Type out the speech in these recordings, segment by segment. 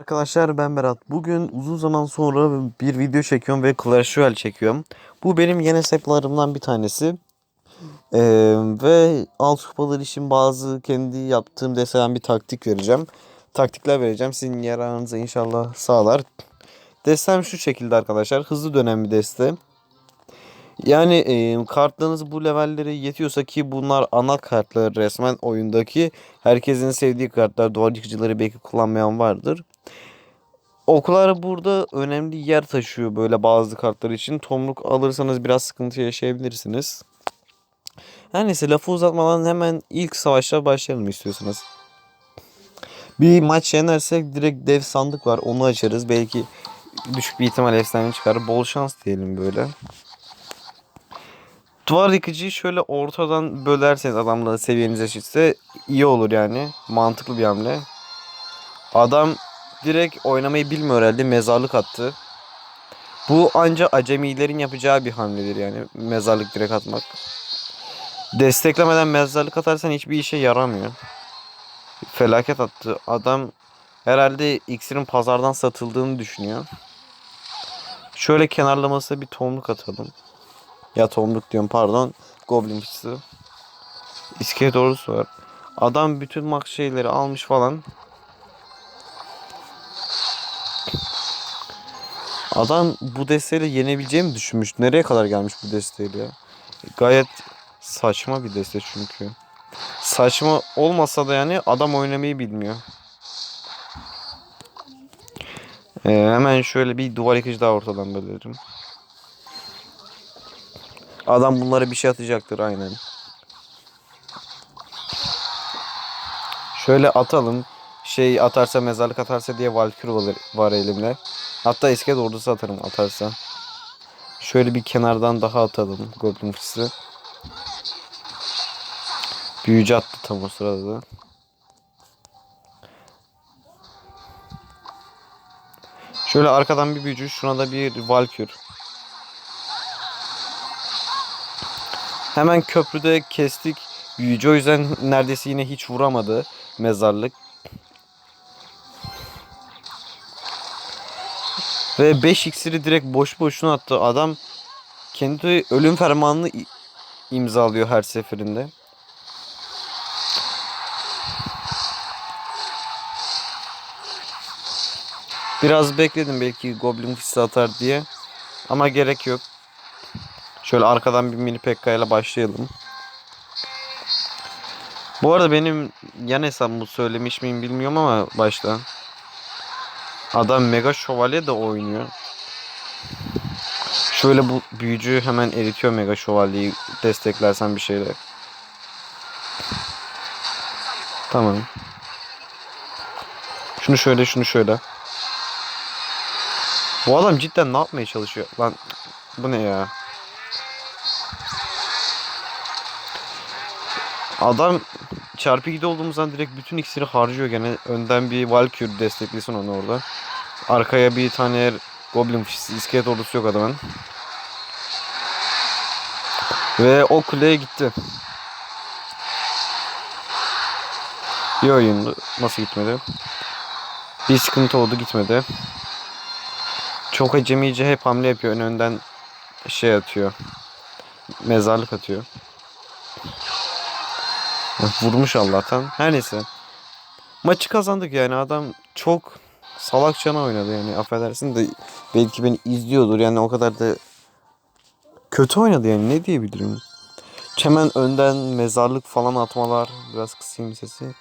Arkadaşlar ben Berat. Bugün uzun zaman sonra bir video çekiyorum ve Clash Royale çekiyorum. Bu benim yeni hesaplarımdan bir tanesi. Ee, ve alt kupalar için bazı kendi yaptığım deseden bir taktik vereceğim. Taktikler vereceğim. Sizin yararınıza inşallah sağlar. Destem şu şekilde arkadaşlar. Hızlı dönen bir deste. Yani e, kartlarınız bu levellere yetiyorsa ki bunlar ana kartlar resmen oyundaki. Herkesin sevdiği kartlar. Duvar yıkıcıları belki kullanmayan vardır. Oklar burada önemli yer taşıyor böyle bazı kartlar için. Tomruk alırsanız biraz sıkıntı yaşayabilirsiniz. Her neyse lafı uzatmadan hemen ilk savaşla başlayalım istiyorsanız. Bir maç yenersek direkt dev sandık var onu açarız. Belki düşük bir ihtimal efsane çıkar. Bol şans diyelim böyle. Duvar yıkıcıyı şöyle ortadan bölerseniz adamla seviyeniz eşitse iyi olur yani. Mantıklı bir hamle. Adam direkt oynamayı bilmiyor herhalde mezarlık attı. Bu anca acemilerin yapacağı bir hamledir yani mezarlık direkt atmak. Desteklemeden mezarlık atarsan hiçbir işe yaramıyor. Felaket attı. Adam herhalde iksirin pazardan satıldığını düşünüyor. Şöyle kenarlamasına bir tomruk atalım. Ya tomruk diyorum pardon. Goblin fıçısı. İskelet ordusu var. Adam bütün max şeyleri almış falan. Adam bu desteğiyle yenebileceğimi düşünmüş. Nereye kadar gelmiş bu desteğiyle ya? Gayet saçma bir deste çünkü. Saçma olmasa da yani adam oynamayı bilmiyor. Ee, hemen şöyle bir duvar yıkıcı daha ortadan bölerim. Adam bunlara bir şey atacaktır aynen. Şöyle atalım. Şey atarsa mezarlık atarsa diye Valkür var, elimde. Hatta iskelet ordusu atarım atarsa. Şöyle bir kenardan daha atalım Goblin fıçısı. Büyücü attı tam o sırada da. Şöyle arkadan bir büyücü şuna da bir Valkür. Hemen köprüde kestik. Büyücü o yüzden neredeyse yine hiç vuramadı mezarlık. Ve 5 iksiri direkt boş boşuna attı. Adam kendi ölüm fermanını imzalıyor her seferinde. Biraz bekledim belki Goblin Fist atar diye. Ama gerek yok. Şöyle arkadan bir mini Pekka ile başlayalım. Bu arada benim yan hesabımı söylemiş miyim bilmiyorum ama başta. Adam Mega Şövalye de oynuyor. Şöyle bu büyücü hemen eritiyor Mega Şövalye'yi desteklersen bir şeyle. Tamam. Şunu şöyle şunu şöyle. Bu adam cidden ne yapmaya çalışıyor? Lan bu ne ya? Adam çarpı 2'de olduğumuzdan direkt bütün iksiri harcıyor gene. Önden bir Valkyrie desteklesin onu orada. Arkaya bir tane Goblin iskelet ordusu yok adamın. Ve o kuleye gitti. Bir oyundu. Nasıl gitmedi? Bir sıkıntı oldu gitmedi. Çok acemice hep hamle yapıyor. Ön önden şey atıyor. Mezarlık atıyor. Vurmuş Allah'tan. Her neyse. Maçı kazandık yani adam çok salakçana oynadı yani affedersin de belki beni izliyordur yani o kadar da kötü oynadı yani ne diyebilirim. Hemen önden mezarlık falan atmalar biraz kısayım sesi.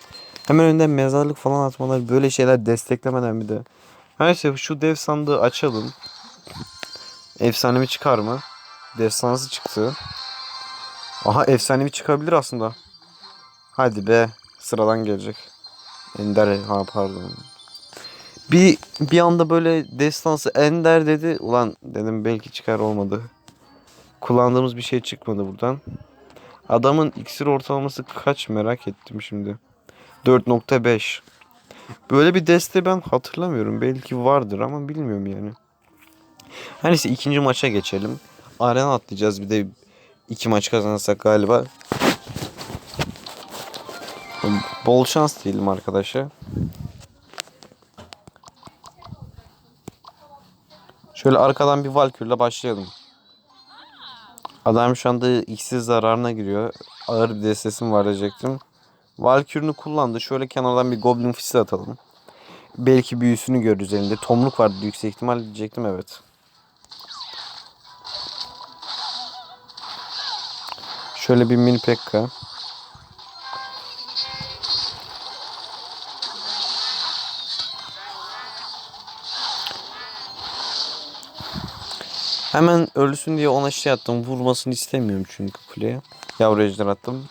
Hemen önden mezarlık falan atmalar böyle şeyler desteklemeden bir de. Her neyse şu dev sandığı açalım. Efsanevi çıkar mı? Destansı çıktı. Aha efsanevi çıkabilir aslında. Hadi be. Sıradan gelecek. Ender ha pardon. Bir bir anda böyle destansı Ender dedi. Ulan dedim belki çıkar olmadı. Kullandığımız bir şey çıkmadı buradan. Adamın iksir ortalaması kaç merak ettim şimdi. 4.5. Böyle bir deste ben hatırlamıyorum. Belki vardır ama bilmiyorum yani. Her neyse ikinci maça geçelim. Arena atlayacağız bir de iki maç kazanırsak galiba. Bol şans diyelim arkadaşa. Şöyle arkadan bir Valkyrie'le başlayalım. Adam şu anda iksir zararına giriyor. Ağır bir destesim var diyecektim. Valkyrie'ni kullandı. Şöyle kenardan bir Goblin Fist atalım. Belki büyüsünü görürüz elinde. Tomruk vardı yüksek ihtimal diyecektim evet. Şöyle bir mini pekka. Hemen ölsün diye ona şey attım. Vurmasını istemiyorum çünkü kuleye. Yavru ejder attım.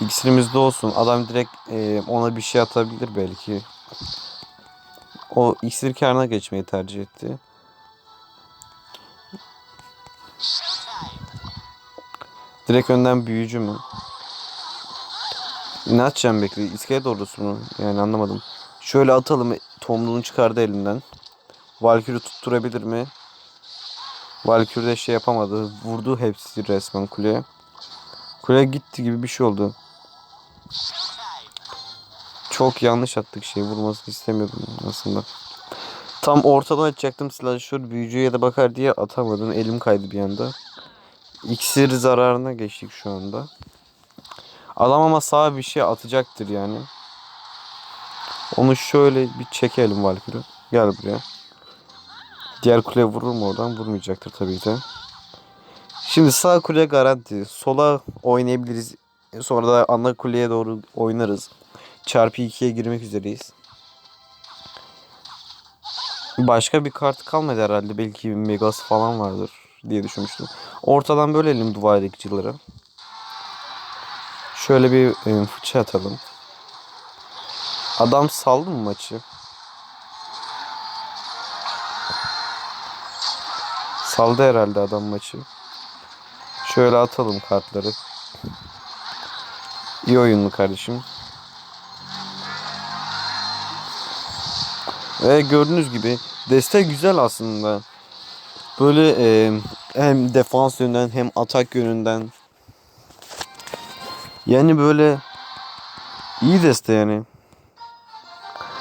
İksirimizde olsun. Adam direkt e, ona bir şey atabilir belki. O iksir karına geçmeyi tercih etti. Direkt önden büyücü mü? Ne atacağım bekle? İskelet ordusu mu? Yani anlamadım. Şöyle atalım. Tomluğunu çıkardı elinden. Valkyrie tutturabilir mi? Valkyrie de şey yapamadı. Vurdu hepsi resmen kuleye. Kule gitti gibi bir şey oldu. Çok yanlış attık şey. Vurmasını istemiyordum aslında. Tam ortadan atacaktım silahşör büyücüye de bakar diye atamadım. Elim kaydı bir anda. İksir zararına geçtik şu anda. Adam ama sağa bir şey atacaktır yani. Onu şöyle bir çekelim Valkyrie. Gel buraya. Diğer kule vurur mu oradan? Vurmayacaktır tabii ki. Şimdi sağ kule garanti. Sola oynayabiliriz. Sonra da ana kuleye doğru oynarız. Çarpı 2'ye girmek üzereyiz. Başka bir kart kalmadı herhalde. Belki Megas falan vardır diye düşünmüştüm. Ortadan bölelim duvar dikicileri. Şöyle bir e, fıçı atalım. Adam saldı mı maçı? Saldı herhalde adam maçı. Şöyle atalım kartları. İyi oyunlu kardeşim. Ve gördüğünüz gibi deste güzel aslında. Böyle e, hem defans yönünden hem atak yönünden. Yani böyle iyi deste yani.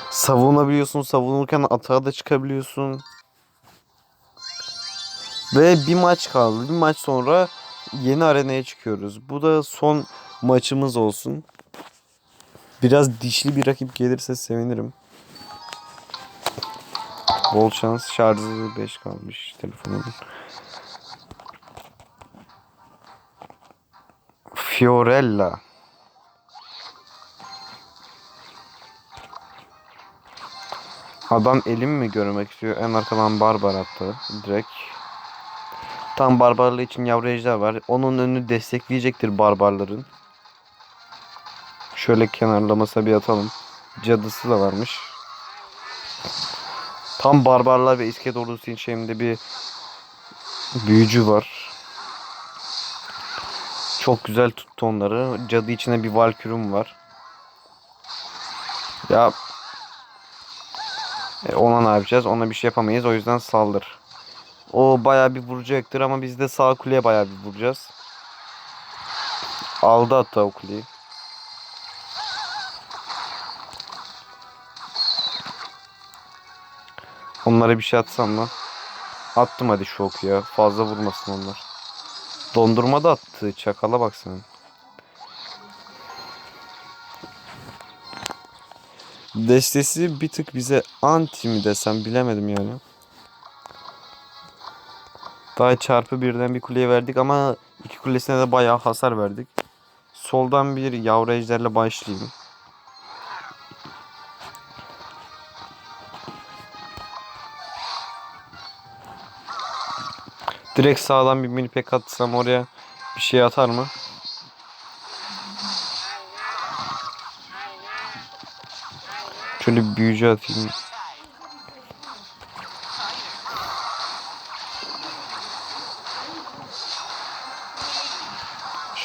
Savunabiliyorsun, savunurken atağa da çıkabiliyorsun. Ve bir maç kaldı. Bir maç sonra yeni arenaya çıkıyoruz. Bu da son maçımız olsun. Biraz dişli bir rakip gelirse sevinirim. Bol şans. Şarjı 5 kalmış telefonun. Fiorella. Adam elim mi görmek istiyor? En arkadan barbar attı. Direkt. Tam barbarlığı için yavru ejder var. Onun önünü destekleyecektir barbarların. Şöyle kenarlamasa bir atalım. Cadısı da varmış. Tam barbarlar ve iskelet ordusu için şeyimde bir büyücü var. Çok güzel tuttu onları. Cadı içine bir valkürüm var. Ya e, ona ne yapacağız? Ona bir şey yapamayız. O yüzden saldır. O baya bir vuracaktır ama biz de sağ kuleye baya bir vuracağız. Aldı hatta o kuleyi. Onlara bir şey atsam mı? Attım hadi şok ya. Fazla vurmasın onlar. Dondurma da attı. Çakala bak sen. Destesi bir tık bize anti mi desem bilemedim yani. Daha çarpı birden bir kuleye verdik ama iki kulesine de bayağı hasar verdik. Soldan bir yavru ejderle başlayayım. Direkt sağdan bir mini pek atsam oraya bir şey atar mı? Şöyle büyücü atayım.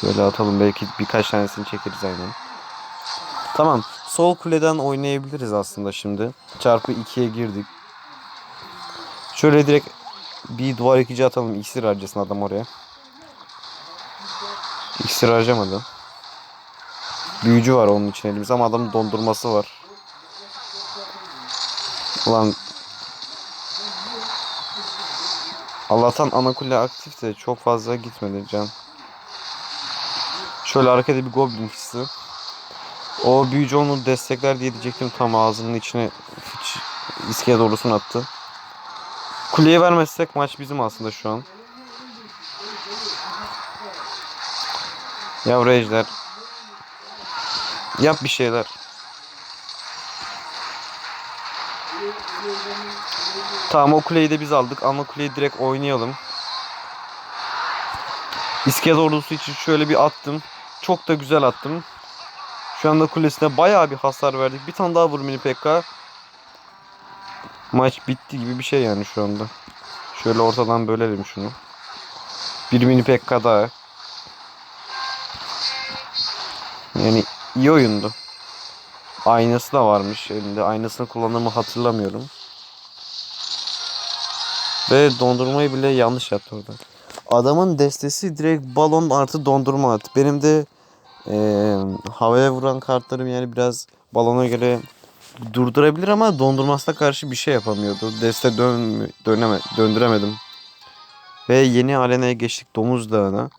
Şöyle atalım belki birkaç tanesini çekeriz aynen. Tamam. Sol kuleden oynayabiliriz aslında şimdi. Çarpı 2'ye girdik. Şöyle direkt bir duvar ikici atalım. İksir harcasın adam oraya. İksir harcamadı. Büyücü var onun için elimizde ama adamın dondurması var. Ulan Allah'tan ana kule aktif de çok fazla gitmedi can. Şöyle arkada bir goblin hissi. O büyücü onu destekler diye diyecektim tam ağzının içine hiç iskeye doğrusunu attı. Kuleye vermezsek maç bizim aslında şu an. Yavru ejder. Yap bir şeyler. Tamam o kuleyi de biz aldık ama kuleyi direkt oynayalım. İskelet ordusu için şöyle bir attım. Çok da güzel attım. Şu anda kulesine bayağı bir hasar verdik. Bir tane daha vur mini pekka. Maç bitti gibi bir şey yani şu anda. Şöyle ortadan bölelim şunu. Bir mini pekka daha. Yani iyi oyundu. Aynası da varmış elinde. Aynasını kullandığımı hatırlamıyorum. Ve dondurmayı bile yanlış yaptı orada. Adamın destesi direkt balon artı dondurma attı. Benim de eee, havaya vuran kartlarım yani biraz balona göre durdurabilir ama dondurmasına karşı bir şey yapamıyordu. Deste dön döneme döndüremedim. Ve yeni arenaya geçtik Domuz Dağı'na.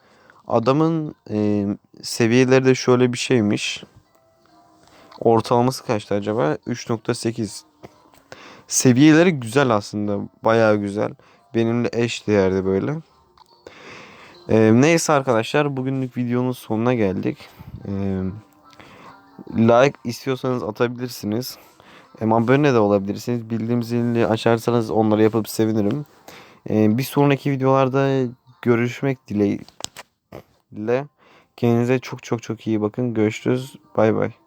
Adamın eee, seviyeleri de şöyle bir şeymiş. Ortalaması kaçtı acaba? 3.8. Seviyeleri güzel aslında. Bayağı güzel. Benimle eş değerde böyle. Ee, neyse arkadaşlar bugünlük videonun sonuna geldik. Ee, like istiyorsanız atabilirsiniz. Hem abone de olabilirsiniz. Bildiğim zilini açarsanız onları yapıp sevinirim. Ee, bir sonraki videolarda görüşmek dileğiyle. Kendinize çok çok çok iyi bakın. Görüşürüz. Bay bay.